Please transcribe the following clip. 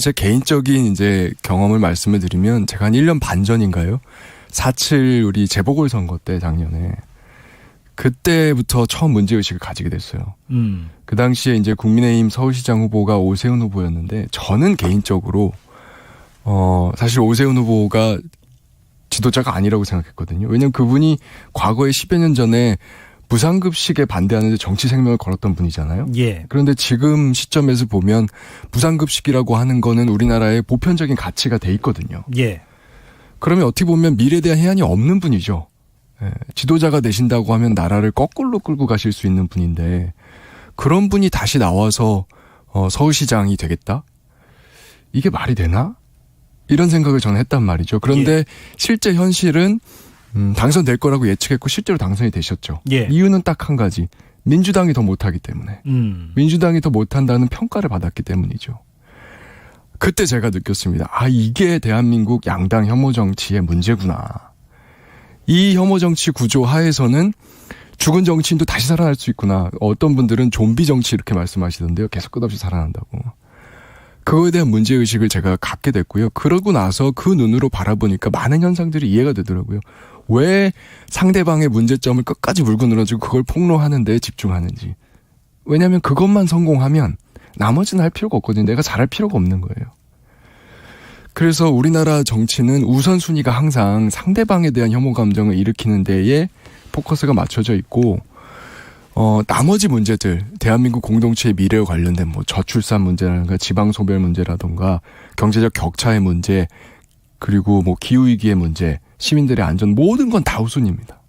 제 개인적인 이제 경험을 말씀을 드리면 제가 한 1년 반 전인가요? 4.7 우리 재보궐선거 때 작년에 그때부터 처음 문제의식을 가지게 됐어요. 음. 그 당시에 이제 국민의힘 서울시장 후보가 오세훈 후보였는데 저는 개인적으로 어 사실 오세훈 후보가 지도자가 아니라고 생각했거든요. 왜냐면 그분이 과거에 10여 년 전에 무상급식에 반대하는데 정치 생명을 걸었던 분이잖아요. 예. 그런데 지금 시점에서 보면 무상급식이라고 하는 거는 우리나라의 보편적인 가치가 돼 있거든요. 예. 그러면 어떻게 보면 미래에 대한 해안이 없는 분이죠. 예, 지도자가 되신다고 하면 나라를 거꾸로 끌고 가실 수 있는 분인데 그런 분이 다시 나와서 어, 서울시장이 되겠다? 이게 말이 되나? 이런 생각을 저는 했단 말이죠. 그런데 실제 현실은 음, 당선될 거라고 예측했고 실제로 당선이 되셨죠. 예. 이유는 딱 한 가지. 민주당이 더 못하기 때문에. 음. 민주당이 더 못한다는 평가를 받았기 때문이죠. 그때 제가 느꼈습니다. 아, 이게 대한민국 양당 혐오 정치의 문제구나. 이 혐오 정치 구조 하에서는 죽은 정치인도 다시 살아날 수 있구나. 어떤 분들은 좀비 정치 이렇게 말씀하시던데요. 계속 끝없이 살아난다고. 그거에 대한 문제의식을 제가 갖게 됐고요. 그러고 나서 그 눈으로 바라보니까 많은 현상들이 이해가 되더라고요. 왜 상대방의 문제점을 끝까지 물고 늘어지고 그걸 폭로하는 데 집중하는지. 왜냐하면 그것만 성공하면 나머지는 할 필요가 없거든요. 내가 잘할 필요가 없는 거예요. 그래서 우리나라 정치는 우선순위가 항상 상대방에 대한 혐오 감정을 일으키는 데에 포커스가 맞춰져 있고, 어, 나머지 문제들, 대한민국 공동체의 미래와 관련된 뭐 저출산 문제라든가 지방 소멸 문제라든가 경제적 격차의 문제, 그리고 뭐 기후 위기의 문제, 시민들의 안전, 모든 건 다 우선입니다.